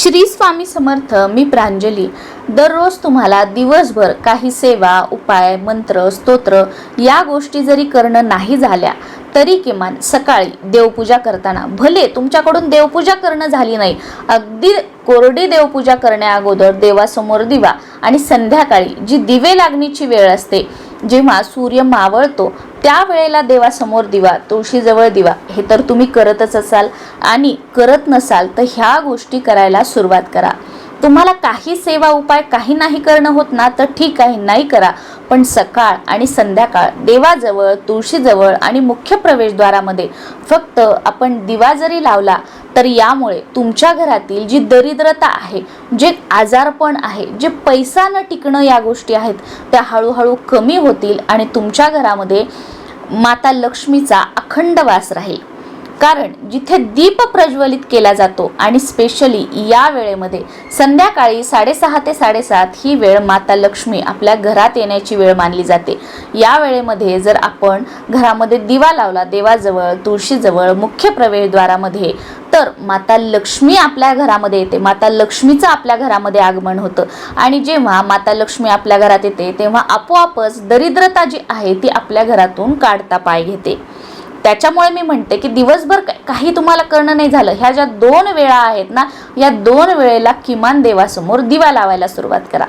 श्री स्वामी समर्थ मी प्रांजली. दररोज तुम्हाला दिवसभर काही सेवा उपाय मंत्र स्तोत्र या गोष्टी जरी करणं नाही झाल्या तरी किमान सकाळी देवपूजा करताना भले तुमच्याकडून देवपूजा करणं झाली नाही अगदी कोरडी देवपूजा करण्या अगोदर देवासमोर दिवा आणि संध्याकाळी जी दिवे लागणीची वेळ असते जेव्हा सूर्य मावळतो त्या वेळेला देवासमोर दिवा तुळशीजवळ दिवा हे तर तुम्ही करतच असाल आणि करत नसाल तर ह्या गोष्टी करायला सुरुवात करा. तुम्हाला काही सेवा उपाय काही नाही करणं होत ना तर ठीक आहे नाही करा. पण सकाळ आणि संध्याकाळ देवाजवळ तुळशीजवळ आणि मुख्य प्रवेशद्वारामध्ये फक्त आपण दिवा जरी लावला तर यामुळे तुमच्या घरातील जी दरिद्रता आहे जे आजारपण आहे जे पैसा न टिकणं या गोष्टी आहेत त्या हळूहळू कमी होतील आणि तुमच्या घरामध्ये माता लक्ष्मीचा अखंड वास राहील. कारण जिथे दीप प्रज्वलित केला जातो आणि स्पेशली या वेळेमध्ये संध्याकाळी साडेसहा ते साडेसात ही वेळ माता लक्ष्मी आपल्या घरात येण्याची वेळ मानली जाते. या वेळेमध्ये जर आपण घरामध्ये दिवा लावला देवाजवळ तुळशीजवळ मुख्य प्रवेशद्वारामध्ये तर माता लक्ष्मी आपल्या घरामध्ये येते. माता लक्ष्मीचं आपल्या घरामध्ये आगमन होतं. आणि जेव्हा माता लक्ष्मी आपल्या घरात येते तेव्हा आपोआपच दरिद्रता जी आहे ती आपल्या घरातून काढता पाय घेते. त्याच्यामुळे मी म्हणते की दिवसभर काही तुम्हाला करणं नाही झालं. ह्या ज्या दोन वेळा आहेत ना या दोन वेळेला किमान देवासमोर दिवा लावायला सुरुवात करा.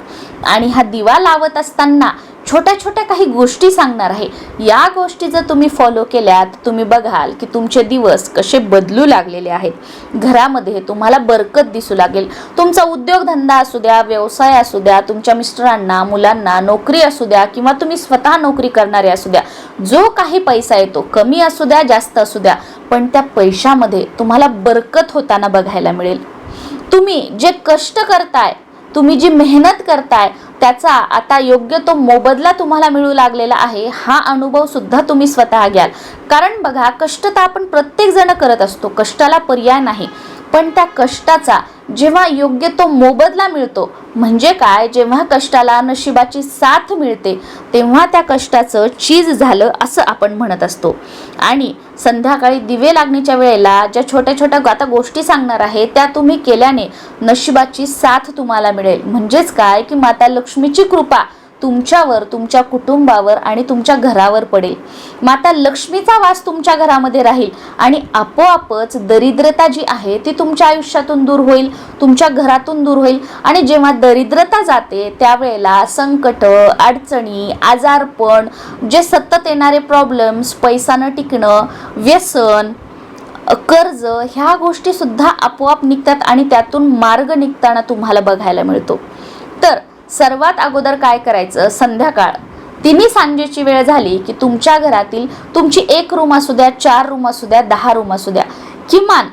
आणि हा दिवा लावत असताना छोट्या छोट्या काही गोष्टी सांगणार आहे. या गोष्टी जर तुम्ही फॉलो केल्या तर तुम्ही बघाल की तुमचे दिवस कसे बदलू लागलेले आहेत. घरामध्ये तुम्हाला बरकत दिसू लागेल. तुमचा उद्योगधंदा असू द्या व्यवसाय असू द्या तुमच्या मिस्टरांना मुलांना नोकरी असू द्या किंवा तुम्ही स्वतः नोकरी करणारे असू द्या जो काही पैसा येतो कमी असू द्या जास्त असू द्या पण त्या पैशामध्ये तुम्हाला बरकत होताना बघायला मिळेल. तुम्ही जे कष्ट करताय तुम्ही जी मेहनत करताय त्याचा आता योग्य तो मोबदला तुम्हाला मिळू लागलेला आहे हा अनुभव सुद्धा तुम्ही स्वतः घ्याल. कारण बघा कष्ट तर आपण प्रत्येक जण करत असतो. कष्टाला पर्याय नाही. पण त्या कष्टाचा जेव्हा योग्य तो मोबदला मिळतो म्हणजे काय? जेव्हा कष्टाला नशिबाची साथ मिळते तेव्हा त्या कष्टाचं चीज झालं असं आपण म्हणत असतो. आणि संध्याकाळी दिवे लागण्याच्या वेळेला ज्या छोट्या छोट्या आता गोष्टी सांगणार आहे त्या तुम्ही केल्याने नशिबाची साथ तुम्हाला मिळेल. म्हणजेच काय? की माता लक्ष्मीची कृपा तुमच्यावर तुमच्या कुटुंबावर आणि तुमच्या घरावर पडेल. माता लक्ष्मीचा वास तुमच्या घरामध्ये राहील आणि आपोआपच दरिद्रता जी आहे ती तुमच्या आयुष्यातून दूर होईल तुमच्या घरातून दूर होईल. आणि जेव्हा दरिद्रता जाते त्यावेळेला संकट अडचणी आजारपण जे सतत येणारे प्रॉब्लेम्स पैसा न टिकणं व्यसन कर्ज ह्या गोष्टीसुद्धा आपोआप निघतात आणि त्यातून मार्ग निघताना तुम्हाला बघायला मिळतो. तर सर्वात अगोदर काय करायचं? संध्याकाळ. तिन्ही सांजेची वेळ झाली की तुमच्या घरातील तुमची एक रूम असू द्या चार रूम असू द्या दहा रूम असू द्या किमान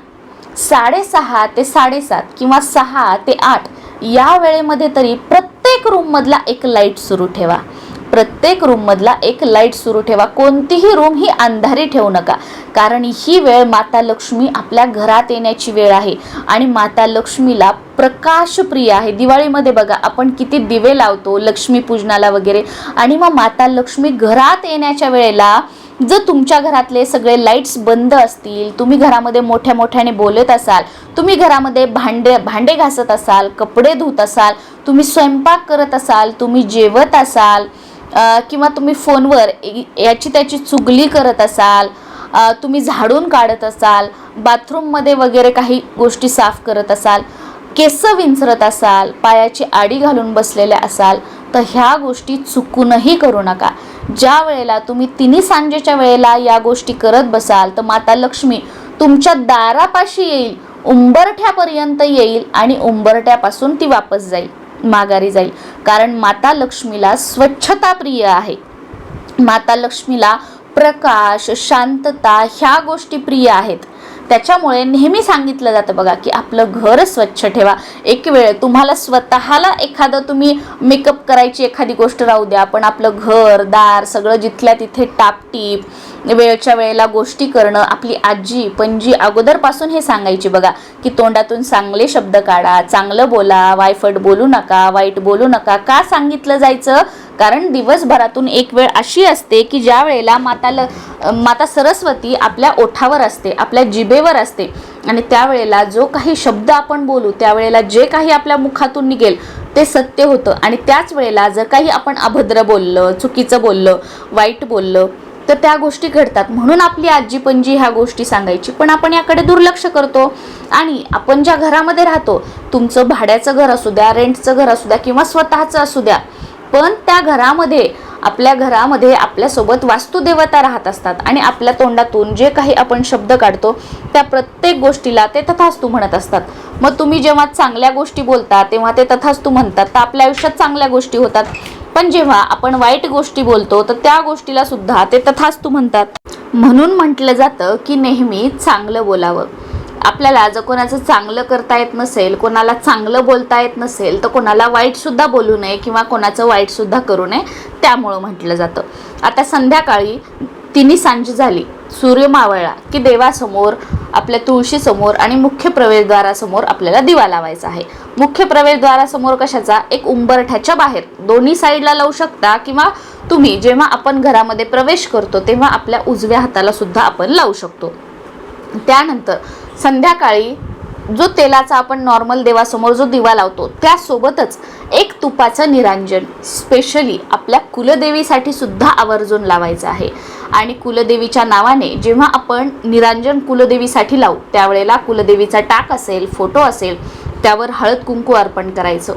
साडेसहा ते साडेसात किंवा सहा ते आठ या वेळेमध्ये तरी प्रत्येक रूममधला एक लाइट सुरू ठेवा. प्रत्येक रूममधला एक लाइट सुरू ठेवा. कोणतीही रूम ही अंधारी ठेवू नका. कारण ही वेळ माता लक्ष्मी आपल्या घरात येण्याची वेळ आहे. आणि माता लक्ष्मीला प्रकाश प्रिय आहे. दिवाळीमध्ये बघा आपण किती दिवे लावतो लक्ष्मी पूजनाला वगैरे. आणि मग माता लक्ष्मी घरात येण्याच्या वेळेला जर तुमच्या घरातले सगळे लाईट्स बंद असतील तुम्ही घरामध्ये मोठ्या मोठ्याने बोलत असाल तुम्ही घरामध्ये भांडे भांडे घासत असाल कपडे धुत असाल तुम्ही स्वयंपाक करत असाल तुम्ही जेवत असाल किंवा तुम्ही फोनवर याची त्याची चुगली करत असाल तुम्ही झाडून काढत असाल बाथरूममध्ये वगैरे काही गोष्टी साफ करत असाल केस विंचरत असाल पायाची आडी घालून बसलेल्या असाल तर ह्या गोष्टी चुकूनही करू नका. ज्या वेळेला तुम्ही तिन्ही सांजेच्या वेळेला या गोष्टी करत बसाल तर माता लक्ष्मी तुमच्या दारापाशी येईल उंबरठ्यापर्यंत येईल आणि उंबरठ्यापासून ती वापस जाईल. माघारी जाईल. कारण माता लक्ष्मीला स्वच्छता प्रिय आहे. माता लक्ष्मीला प्रकाश शांतता ह्या गोष्टी प्रिय आहेत. त्याच्यामुळे नेहमी सांगितलं जातं बघा की आपलं घर स्वच्छ ठेवा. एक वेळ तुम्हाला स्वतःला एखादं तुम्ही मेकअप करायची एखादी गोष्ट राहू द्या. पण आपलं घर दार सगळं जिथल्या तिथे टापटीप वेळच्या वेळेला गोष्टी करणं आपली आजी पणजी अगोदरपासून हे सांगायची बघा की तोंडातून चांगले शब्द काढा चांगलं बोला वायफट बोलू नका वाईट बोलू नका का सांगितलं जायचं? कारण दिवसभरातून एक वेळ अशी असते की ज्या वेळेला माता ल माता सरस्वती आपल्या ओठावर असते आपल्या जिभेवर असते आणि त्यावेळेला जो काही शब्द आपण बोलू त्यावेळेला जे काही आपल्या मुखातून निघेल ते सत्य होतं. आणि त्याच वेळेला जर काही आपण अभद्र बोललं चुकीचं बोललं वाईट बोललं तर त्या गोष्टी घडतात. म्हणून आपली आजी पणजी ह्या गोष्टी सांगायची. पण आपण याकडे दुर्लक्ष करतो आणि आपण ज्या घरामध्ये राहतो तुमचं भाड्याचं घर असू द्या रेंटचं घर असू द्या किंवा स्वतःचं असू द्या पण त्या घरामध्ये आपल्या घरामध्ये आपल्यासोबत वास्तुदेवता राहत असतात. आणि आपल्या तोंडातून जे काही आपण शब्द काढतो त्या प्रत्येक गोष्टीला ते तथास्तू म्हणत असतात. मग तुम्ही जेव्हा चांगल्या गोष्टी बोलता तेव्हा ते तथास्तू म्हणतात. तर आपल्या आयुष्यात चांगल्या गोष्टी होतात. पण जेव्हा आपण वाईट गोष्टी बोलतो तर त्या गोष्टीला सुद्धा ते तथास्तू म्हणतात. म्हणून म्हटलं जातं की नेहमी चांगलं बोलावं. आपल्याला जर कोणाचं चांगलं करता येत नसेल कोणाला चांगलं बोलता येत नसेल तर कोणाला वाईटसुद्धा बोलू नये किंवा कोणाचं वाईटसुद्धा करू नये त्यामुळं म्हटलं जातं. आता संध्याकाळी तिन्ही सांज झाली. सूर्य मावळला की देवासमोर आपल्या तुळशीसमोर आणि मुख्य प्रवेशद्वारासमोर आपल्याला दिवा लावायचा आहे. मुख्य प्रवेशद्वारासमोर कशाचा? एक उंबरठ्याच्या बाहेर. दोन्ही साईडला लावू शकता किंवा तुम्ही जेव्हा आपण घरामध्ये प्रवेश करतो तेव्हा आपल्या उजव्या हाताला सुद्धा आपण लावू शकतो. त्यानंतर संध्याकाळी जो तेलाचा आपण नॉर्मल देवासमोर जो दिवा लावतो त्यासोबतच एक तुपाचं निरांजन स्पेशली आपल्या कुलदेवीसाठी सुद्धा आवर्जून लावायचं आहे. आणि कुलदेवीच्या नावाने जेव्हा आपण निरांजन कुलदेवीसाठी लावू त्यावेळेला कुलदेवीचा टाक असेल फोटो असेल त्यावर हळद कुंकू अर्पण करायचं.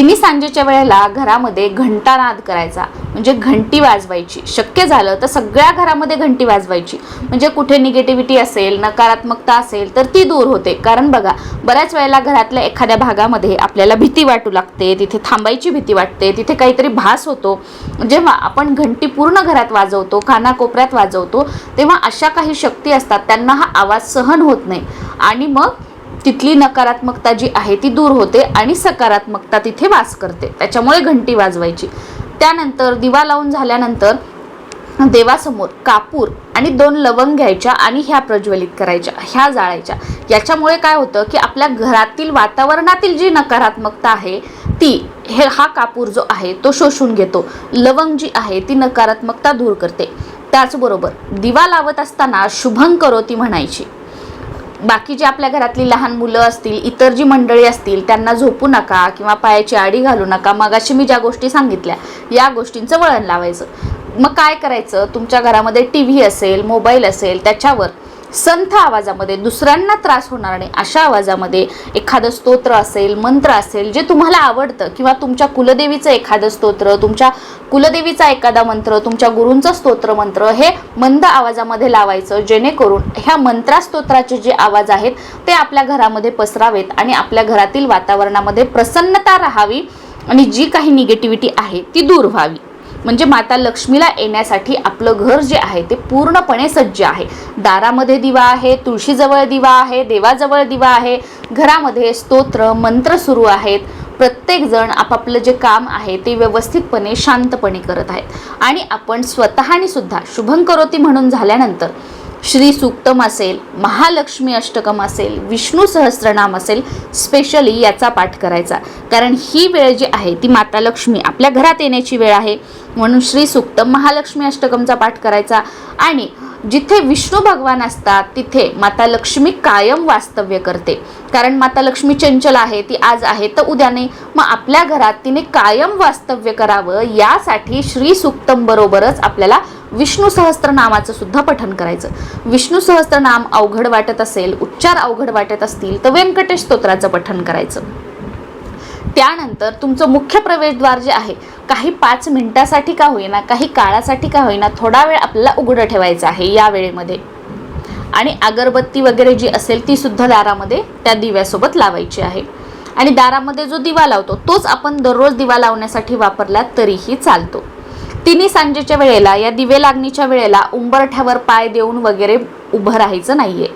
तिने सांजेच्या वेळेला घरामध्ये घंटानाद करायचा. म्हणजे घंटी वाजवायची. शक्य झालं तर सगळ्या घरामध्ये घंटी वाजवायची. म्हणजे कुठे निगेटिव्हिटी असेल नकारात्मकता असेल तर ती दूर होते. कारण बघा बऱ्याच वेळेला घरातल्या एखाद्या भागामध्ये आपल्याला भीती वाटू लागते तिथे थांबायची भीती वाटते तिथे काहीतरी भास होतो. जेव्हा आपण घंटी पूर्ण घरात वाजवतो कानाकोपऱ्यात वाजवतो तेव्हा अशा काही शक्ती असतात त्यांना हा आवाज सहन होत नाही. आणि मग तिथली नकारात्मकता जी आहे ती दूर होते आणि सकारात्मकता तिथे वास करते. त्याच्यामुळे घंटी वाजवायची. त्यानंतर दिवा लावून झाल्यानंतर देवासमोर कापूर आणि दोन लवंग घ्यायच्या आणि ह्या प्रज्वलित करायच्या ह्या जाळायच्या. याच्यामुळे काय होतं की आपल्या घरातील वातावरणातील जी नकारात्मकता आहे ती हे हा कापूर जो आहे तो शोषून घेतो. लवंग जी आहे ती नकारात्मकता दूर करते. त्याचबरोबर दिवा लावत असताना शुभं करोती म्हणायची. बाकी जे आपल्या घरातली लहान मुलं असतील इतर जी मंडळी असतील त्यांना झोपू नका किंवा पायाची आडी घालू नका. मगाशी मी ज्या गोष्टी सांगितल्या या गोष्टींचं वळण लावायचं. मग काय करायचं? तुमच्या घरामध्ये टी व्ही असेल मोबाईल असेल त्याच्यावर संथ आवाजामध्ये दुसऱ्यांना त्रास होणार नाही. अशा आवाजामध्ये एखादं स्तोत्र असेल मंत्र असेल जे तुम्हाला आवडतं किंवा तुमच्या कुलदेवीचं एखादं स्तोत्र तुमच्या कुलदेवीचा एखादा मंत्र तुमच्या गुरूंचं स्तोत्र मंत्र हे मंद आवाजामध्ये लावायचं जेणेकरून ह्या मंत्रा स्तोत्राचे जे आवाज आहेत ते आपल्या घरामध्ये पसरावेत आणि आपल्या घरातील वातावरणामध्ये प्रसन्नता राहावी आणि जी काही निगेटिव्हिटी आहे ती दूर व्हावी. म्हणजे माता लक्ष्मीला येण्यासाठी आपलं घर जे आहे ते पूर्णपणे सज्ज आहे. दारामध्ये दिवा आहे तुळशीजवळ दिवा आहे देवाजवळ दिवा आहे घरामध्ये स्तोत्र मंत्र सुरू आहेत. प्रत्येकजण आपापलं जे काम आहे ते व्यवस्थितपणे शांतपणे करत आहेत. आणि आपण स्वतःने सुद्धा शुभं करोती म्हणून झाल्यानंतर श्री सूक्तम असेल महालक्ष्मी अष्टकम असेल विष्णू सहस्रनाम असेल स्पेशली याचा पाठ करायचा. कारण ही वेळ जी आहे ती माता लक्ष्मी आपल्या घरात येण्याची वेळ आहे. म्हणून श्री सूक्तम महालक्ष्मी अष्टकमचा पाठ करायचा. आणि जिथे विष्णू भगवान असतात तिथे माता लक्ष्मी कायम वास्तव्य करते. कारण माता लक्ष्मी चंचल आहे ती आज आहे तर उद्या नाही मग आपल्या घरात तिने कायम वास्तव्य करावं यासाठी श्री सूक्तम बरोबरच आपल्याला विष्णू सहस्त्रनामाचं सुद्धा पठन करायचं. विष्णू सहस्त्रनाम अवघड वाटत असेल उच्चार अवघड वाटत असतील तर व्यंकटेश स्तोत्राचं पठन करायचं. त्यानंतर तुमचं मुख्य प्रवेशद्वार जे आहे काही पाच मिनिटासाठी का होईना काही काळासाठी का होईना थोडा वेळ आपल्याला उघडं ठेवायचं आहे या वेळेमध्ये. आणि अगरबत्ती वगैरे जी असेल ती सुद्धा दारामध्ये त्या दिव्यासोबत लावायची आहे. आणि दारामध्ये जो दिवा लावतो तोच आपण दररोज दिवा लावण्यासाठी वापरला तरीही चालतो. तिन्ही सांजेच्या वेळेला या दिवे लागणीच्या वेळेला उंबरठ्यावर पाय देऊन वगैरे उभं राहायचं नाहीये.